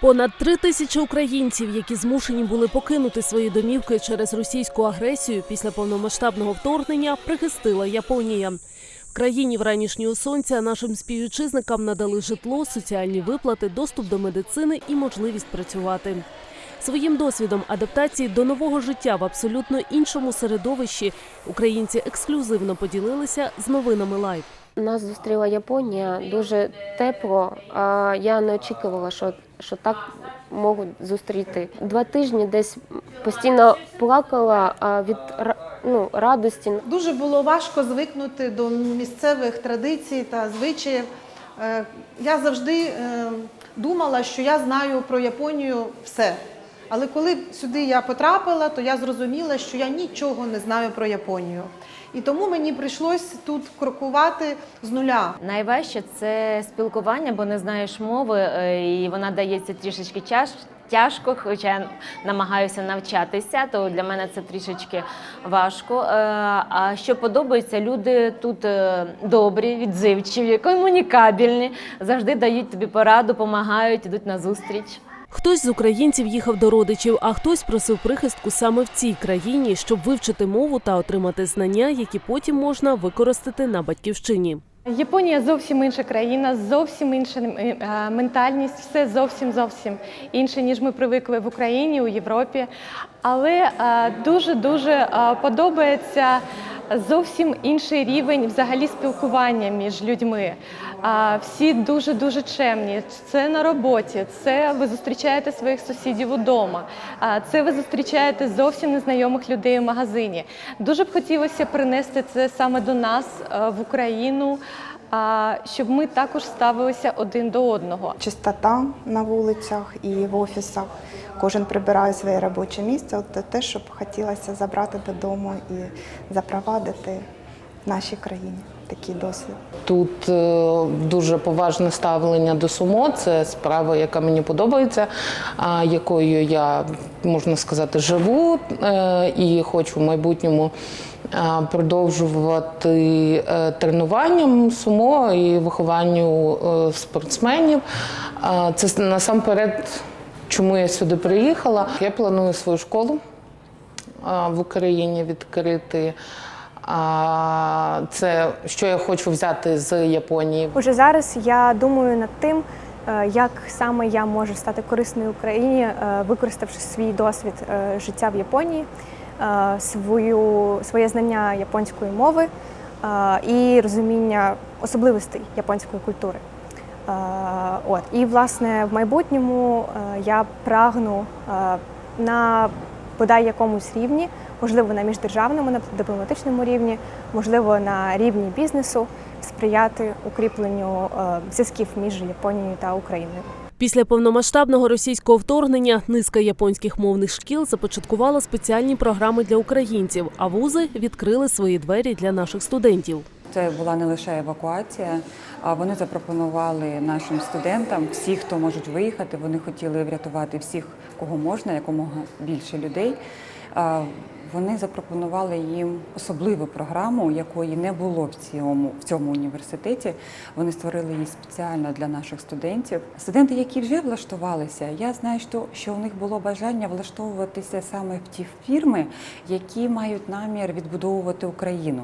Понад три тисячі українців, які змушені були покинути свої домівки через російську агресію після повномасштабного вторгнення, прихистила Японія. В країні вранішнього сонця нашим співвітчизникам надали житло, соціальні виплати, доступ до медицини і можливість працювати. Своїм досвідом адаптації до нового життя в абсолютно іншому середовищі українці ексклюзивно поділилися з новинами Лайв. Нас зустріла Японія дуже тепло. А я не очікувала, що, що так можуть зустріти. Два тижні десь постійно плакала від ну, радості. Дуже було важко звикнути до місцевих традицій та звичаїв. Е, Я завжди е, думала, що я знаю про Японію все. Але коли сюди я потрапила, то я зрозуміла, що я нічого не знаю про Японію. І тому мені прийшлось тут крокувати з нуля. Найважче це спілкування, бо не знаєш мови, е, і вона дається трішечки тяж, тяжко, хоча я намагаюся навчатися, то для мене це трішечки важко. Е, А що подобається, люди тут е, добрі, відзивчиві, комунікабельні, завжди дають тобі пораду, допомагають, ідуть на зустріч. Хтось з українців їхав до родичів, а хтось просив прихистку саме в цій країні, щоб вивчити мову та отримати знання, які потім можна використати на батьківщині. Японія зовсім інша країна, зовсім інша е, ментальність, все зовсім зовсім інше, ніж ми привикли в Україні, у Європі. Але дуже дуже подобається зовсім інший рівень взагалі спілкування між людьми. Всі дуже дуже чемні. Це на роботі, це ви зустрічаєте своїх сусідів удома. Це ви зустрічаєте зовсім незнайомих людей в магазині. Дуже б хотілося принести це саме до нас е, в Україну, щоб ми також ставилися один до одного. чистота на вулицях і в офісах. Кожен прибирає своє робоче місце. От те, що б хотілося забрати додому і запровадити в нашій країні такий досвід. Тут е, дуже поважне ставлення до сумо. Це справа, яка мені подобається, а якою я можна сказати живу е, і хочу в майбутньому продовжувати е, тренуванням сумо і вихованню е, спортсменів. Е, Це насамперед, чому я сюди приїхала. Я планую свою школу в Україні відкрити. А, Це що я хочу взяти з Японії. Уже зараз я думаю над тим, е, як саме я можу стати корисною Україні, е, використавши свій досвід е, життя в Японії, е, свою, своє знання японської мови е, і розуміння особливостей японської культури. Е, От і власне в майбутньому е, я прагну е, на бодай якомусь рівні, можливо, на міждержавному, на дипломатичному рівні, можливо, на рівні бізнесу сприяти укріпленню е, зв'язків між Японією та Україною. Після повномасштабного російського вторгнення низка японських мовних шкіл започаткувала спеціальні програми для українців, а вузи відкрили свої двері для наших студентів. Це була не лише евакуація, а вони запропонували нашим студентам, всі, хто можуть виїхати, вони хотіли врятувати всіх, кого можна, якомога більше людей. Вони запропонували їм особливу програму, якої не було в цьому, в цьому університеті. Вони створили її спеціально для наших студентів. Студенти, які вже влаштувалися, я знаю, що, що у них було бажання влаштовуватися саме в ті фірми, які мають намір відбудовувати Україну.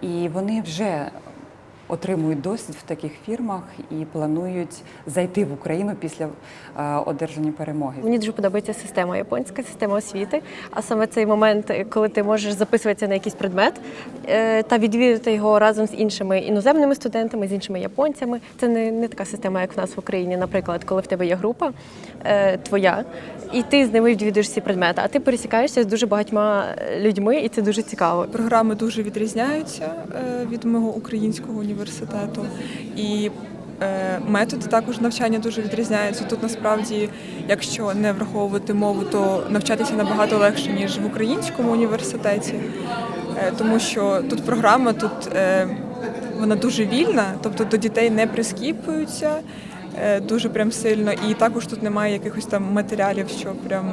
І вони вже отримують досвід в таких фірмах і планують зайти в Україну після е, одержання перемоги. Мені дуже подобається система японська, система освіти. А саме цей момент, коли ти можеш записуватися на якийсь предмет е, та відвідати його разом з іншими іноземними студентами, з іншими японцями. Це не, не така система, як в нас в Україні. Наприклад, коли в тебе є група е, твоя, і ти з ними відвідуєш ці предмети, а ти пересікаєшся з дуже багатьма людьми, і це дуже цікаво. Програми дуже відрізняються е, від мого українського університету. І е, методи також навчання дуже відрізняються. Тут насправді, якщо не враховувати мову, то навчатися набагато легше, ніж в українському університеті, Е, тому що тут програма, тут е, вона дуже вільна, тобто до дітей не прискіпуються дуже прям сильно, і також тут немає якихось там матеріалів, що прям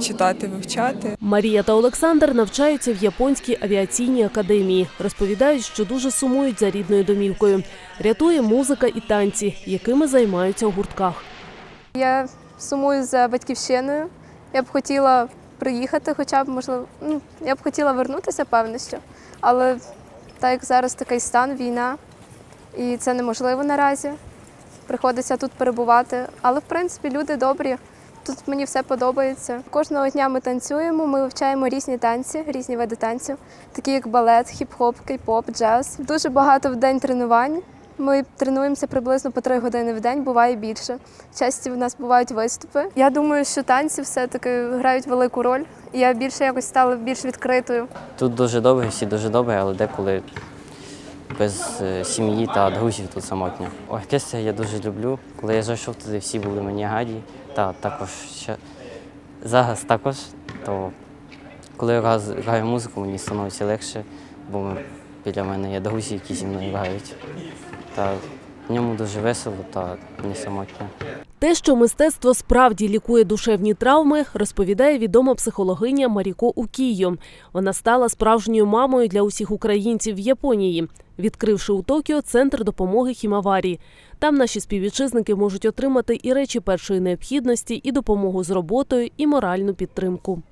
читати, вивчати. Марія та Олександр навчаються в японській авіаційній академії. Розповідають, що дуже сумують за рідною домівкою. Рятує музика і танці, якими займаються у гуртках. Я сумую за батьківщиною. Я б хотіла приїхати, хоча б можливо, ну я б хотіла вернутися, певно, що. Але так як зараз такий стан, війна, і це неможливо наразі. Приходиться тут перебувати. Але в принципі люди добрі. Тут мені все подобається. Кожного дня ми танцюємо, ми вивчаємо різні танці, різні види танців, такі як балет, хіп-хоп, кей-поп, джаз. Дуже багато в день тренувань. Ми тренуємося приблизно по три години в день, буває більше. Часті в нас бувають виступи. Я думаю, що танці все-таки грають велику роль. Я більше якось стала більш відкритою. Тут дуже добре, всі дуже добре, але деколи без е, сім'ї та друзів тут самотньо. Оркестр я дуже люблю. Коли я зайшов туди, всі були мені раді. Та також ще зараз також. То коли я граю музику, мені становиться легше, бо біля мене є друзі, які зі мною грають. Та ньому дуже весело та не самотньо. Те, що мистецтво справді лікує душевні травми, розповідає відома психологиня Маріко Укійо. Вона стала справжньою мамою для усіх українців в Японії, відкривши у Токіо центр допомоги хімаварії. Там наші співвітчизники можуть отримати і речі першої необхідності, і допомогу з роботою, і моральну підтримку.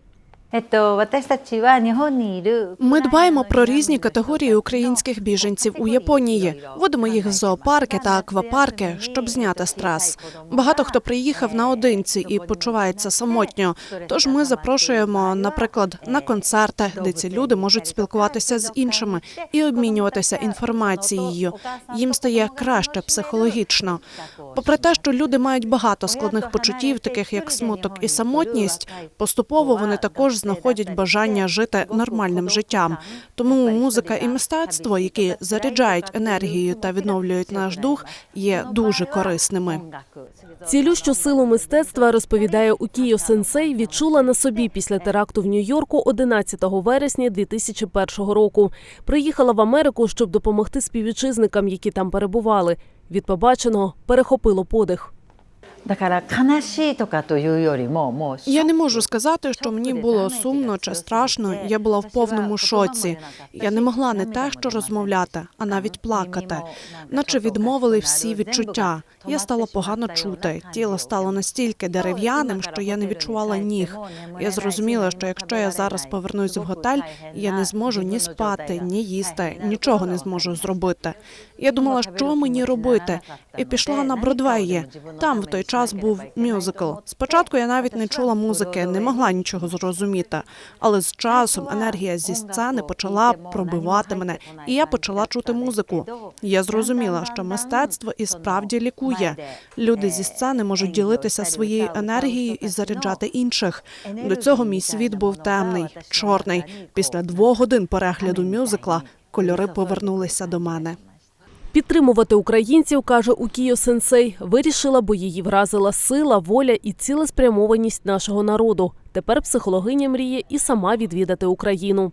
Ми дбаємо про різні категорії українських біженців у Японії. Водимо їх в зоопарки та аквапарки, щоб зняти стрес. Багато хто приїхав наодинці і почувається самотньо. Тож ми запрошуємо, наприклад, на концерти, де ці люди можуть спілкуватися з іншими і обмінюватися інформацією. Їм стає краще психологічно. Попри те, що люди мають багато складних почуттів, таких як смуток і самотність, поступово вони також знаходять бажання жити нормальним життям. Тому музика і мистецтво, які заряджають енергію та відновлюють наш дух, є дуже корисними. Цілющу силу мистецтва, розповідає Укіо Сенсей, відчула на собі після теракту в Нью-Йорку 11 вересня 2001 року. Приїхала в Америку, щоб допомогти співвітчизникам, які там перебували. Від побаченого перехопило подих. Я не можу сказати, що мені було сумно чи страшно. Я була в повному шоці. Я не могла не те, що розмовляти, а навіть плакати. Наче відмовили всі відчуття. Я стала погано чути. Тіло стало настільки дерев'яним, що я не відчувала ніг. Я зрозуміла, що якщо я зараз повернусь в готель, я не зможу ні спати, ні їсти, нічого не зможу зробити. Я думала, що мені робити, і пішла на Бродвеї. Там в той час був мюзикл. Спочатку я навіть не чула музики, не могла нічого зрозуміти. Але з часом енергія зі сцени почала пробивати мене, і я почала чути музику. Я зрозуміла, що мистецтво і справді лікує. Люди зі сцени можуть ділитися своєю енергією і заряджати інших. До цього мій світ був темний, чорний. Після двох годин перегляду мюзикла кольори повернулися до мене. Підтримувати українців, каже Укіо Сенсей, вирішила, бо її вразила сила, воля і цілеспрямованість нашого народу. Тепер психологиня мріє і сама відвідати Україну.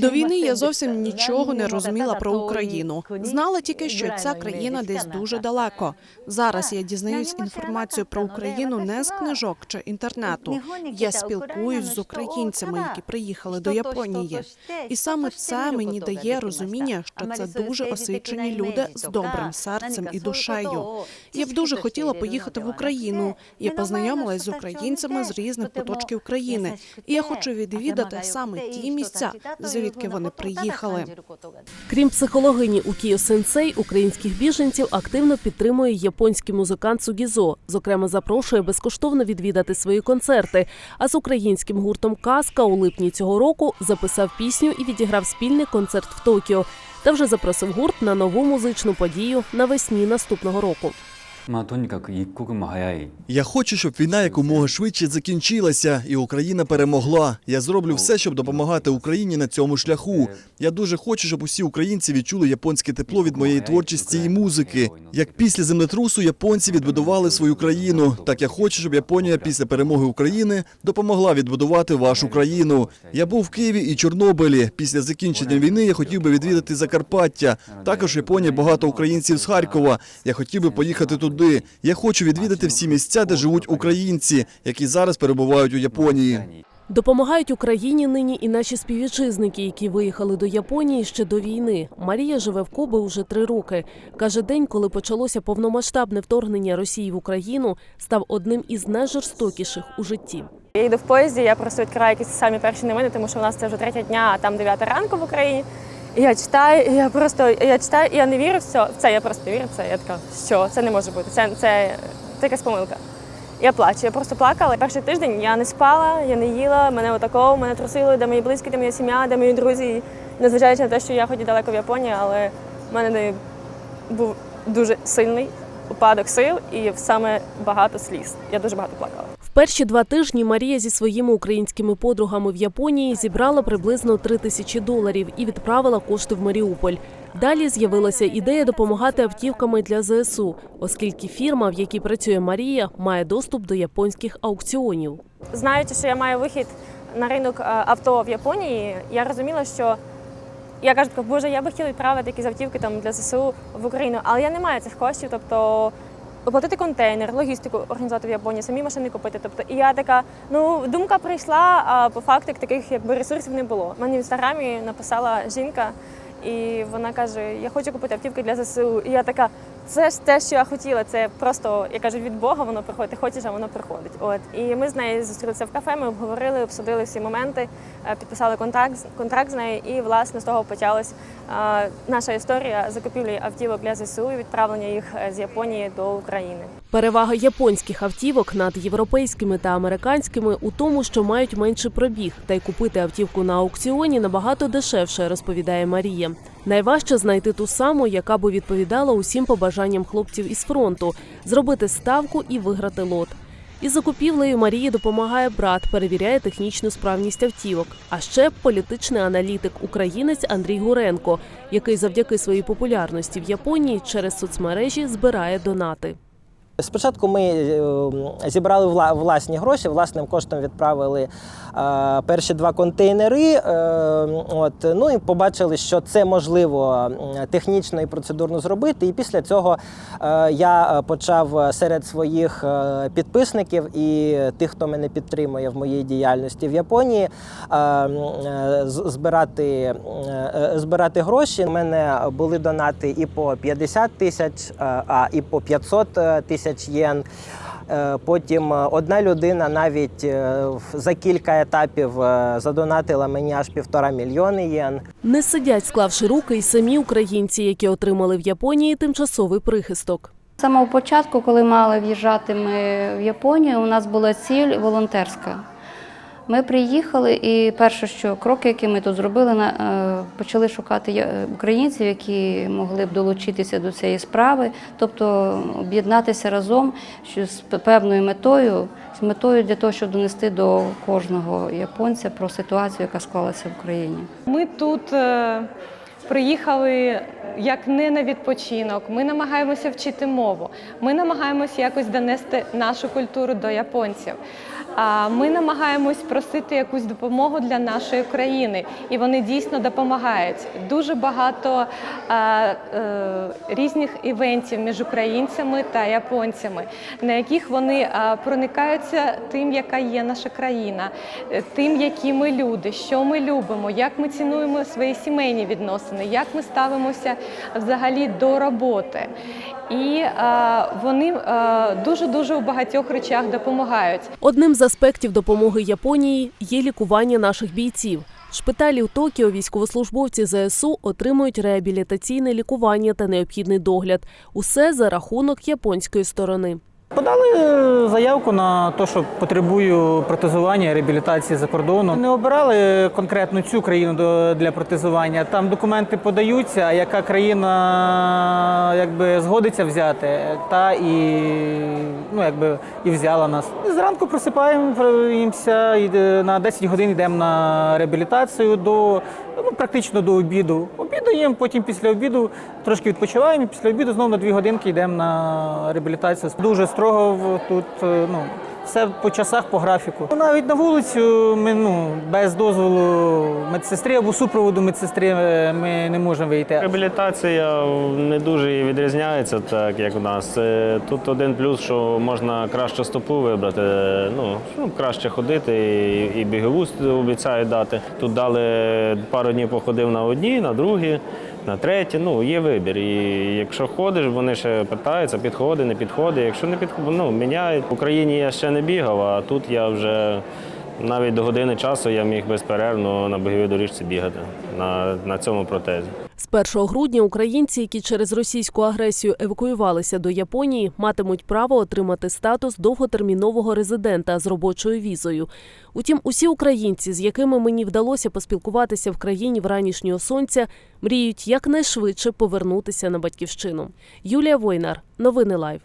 До війни я зовсім нічого не розуміла про Україну. Знала тільки, що ця країна десь дуже далеко. Зараз я дізнаюсь інформацію про Україну не з книжок чи інтернету. Я спілкуюсь з українцями, які приїхали до Японії. І саме це мені дає розуміння, що це дуже освічені люди з добрим серцем і душею. Я б дуже хотіла поїхати в Україну. Я познайомилась з українцями з різних куточків країни, і я хочу відвідати саме ті місця, звідки вони приїхали. Крім психологині Укіо Сенсей, українських біженців активно підтримує японський музикант Сугізо. Зокрема, запрошує безкоштовно відвідати свої концерти. А з українським гуртом Казка у липні цього року записав пісню і відіграв спільний концерт в Токіо. Та вже запросив гурт на нову музичну подію навесні наступного року. Я хочу, щоб війна якомога швидше закінчилася, і Україна перемогла. Я зроблю все, щоб допомагати Україні на цьому шляху. Я дуже хочу, щоб усі українці відчули японське тепло від моєї творчості і музики. Як після землетрусу японці відбудували свою країну, так я хочу, щоб Японія після перемоги України допомогла відбудувати вашу країну. Я був в Києві і Чорнобилі. Після закінчення війни я хотів би відвідати Закарпаття. Також в Японії багато українців з Харкова. Я хотів би поїхати туди. Я хочу відвідати всі місця, де живуть українці, які зараз перебувають у Японії. Допомагають Україні нині і наші співвітчизники, які виїхали до Японії ще до війни. Марія живе в Кобе уже три роки. Каже, день, коли почалося повномасштабне вторгнення Росії в Україну, став одним із найжорстокіших у житті. Я їду в поїзді, я просто відкриваю якісь самі перші новини, тому що у нас це вже третя дня, а там 9 ранку в Україні. Я читаю, я просто я читаю, і я не вірю в це. В це я просто вірю в це. Я така, що це не може бути. Це, це, це якась помилка. Я плачу, я просто плакала. Перший тиждень я не спала, я не їла, мене отаково, мене трусило, де мої близькі, де моя сім'я, де мої друзі. Незважаючи на те, що я хоч і далеко в Японії, але в мене не був дуже сильний упадок сил і саме багато сліз. Я дуже багато плакала. Перші два тижні Марія зі своїми українськими подругами в Японії зібрала приблизно три тисячі доларів і відправила кошти в Маріуполь. Далі з'явилася ідея допомагати автівками для ЗСУ, оскільки фірма, в якій працює Марія, має доступ до японських аукціонів. Знаючи, що я маю вихід на ринок е, авто в Японії, я розуміла, що я кажу, боже, я би хотіла відправити якісь автівки там для ЗСУ в Україну, але я не маю цих коштів, тобто оплатити контейнер, логістику організувати в Японії, самі машини купити. Тобто, і я така, ну думка прийшла, а по факту таких якби ресурсів не було. Мені в інстаграмі написала жінка, і вона каже: Я хочу купити автівки для ЗСУ. І я така, це ж те, що я хотіла. Це просто, я кажу, від Бога воно приходить. Хочеш, а воно приходить. От і ми з нею зустрілися в кафе. Ми обговорили, обсудили всі моменти, е, підписали контракт, контракт з нею. І власне з того почалась е, наша історія закупівлі автівок для ЗСУ і відправлення їх е, з Японії до України. Перевага японських автівок над європейськими та американськими у тому, що мають менший пробіг, та й купити автівку на аукціоні набагато дешевше, розповідає Марія. Найважче знайти ту саму, яка би відповідала усім побажанням хлопців із фронту, зробити ставку і виграти лот. Із закупівлею Марії допомагає брат, перевіряє технічну справність автівок. А ще політичний аналітик українець Андрій Гуренко, який завдяки своїй популярності в Японії через соцмережі збирає донати. Спочатку ми е, зібрали вла- власні гроші, власним коштом відправили е, перші два контейнери. е, От, ну і побачили, що це можливо технічно і процедурно зробити. І після цього я почав серед своїх підписників і тих, хто мене підтримує в моїй діяльності в Японії, збирати, збирати гроші. У мене були донати і по 50 тисяч, а і по 500 тисяч єн. Е, Потім е, одна людина навіть е, в- за кілька етапів задонатила мені аж півтора мільйони єн. Не сидять, склавши руки, й самі українці, які отримали в Японії тимчасовий прихисток. З самого початку, коли мали в'їжджати ми в Японію, у нас була ціль волонтерська. Ми приїхали, і перше, що кроки, які ми тут зробили, на- е, почали шукати е, українців, які могли б долучитися до цієї справи, тобто об'єднатися разом з певною метою, з метою для того, щоб донести до кожного японця про ситуацію, яка склалася в Україні. Ми тут е, приїхали як не на відпочинок. Ми намагаємося вчити мову. Ми намагаємося якось донести нашу культуру до японців. Ми намагаємось просити якусь допомогу для нашої країни, і вони дійсно допомагають. Дуже багато е, е, різних івентів між українцями та японцями, на яких вони е, проникаються тим, яка є наша країна, тим, які ми люди, що ми любимо, як ми цінуємо свої сімейні відносини, як ми ставимося взагалі до роботи. І вони дуже дуже у багатьох речах допомагають. Одним з аспектів допомоги Японії є лікування наших бійців. Шпиталі у Токіо військовослужбовці ЗСУ отримують реабілітаційне лікування та необхідний догляд. Усе за рахунок японської сторони. Подали е, заявку на те, що потребую протезування, реабілітації за кордоном. Не обирали конкретно цю країну для протезування. Там документи подаються, а яка країна якби згодиться взяти, та і ну якби і взяла нас. Зранку просипаємося, і е, на 10 годин йдемо на реабілітацію до ну практично до обіду. Обідаємо, потім після обіду Трошки відпочиваємо і після обіду знову на дві годинки йдемо на реабілітацію. Дуже строго тут е, ну, все по часах, по графіку. Ну, Навіть на вулицю ми ну, без дозволу медсестри або супроводу медсестри е, ми не можемо вийти. Реабілітація не дуже відрізняється, так як у нас. Е, Тут один плюс, що можна краще стопу вибрати, е, ну, щоб краще ходити, і, і бігову обіцяють дати. Тут дали пару днів походив на одні, на другі, на третє. Ну, є вибір. І якщо ходиш, вони ще питаються, підходи, не підходи. Якщо не підходи, ну, міняють. В Україні я ще не бігав, а тут я вже навіть до години часу я міг безперервно на біговій доріжці бігати на, на цьому протезі. З 1 грудня українці, які через російську агресію евакуювалися до Японії, матимуть право отримати статус довготермінового резидента з робочою візою. Утім, усі українці, з якими мені вдалося поспілкуватися в країні вранішнього сонця, мріють якнайшвидше повернутися на батьківщину. Юлія Войнар, новини Лайв.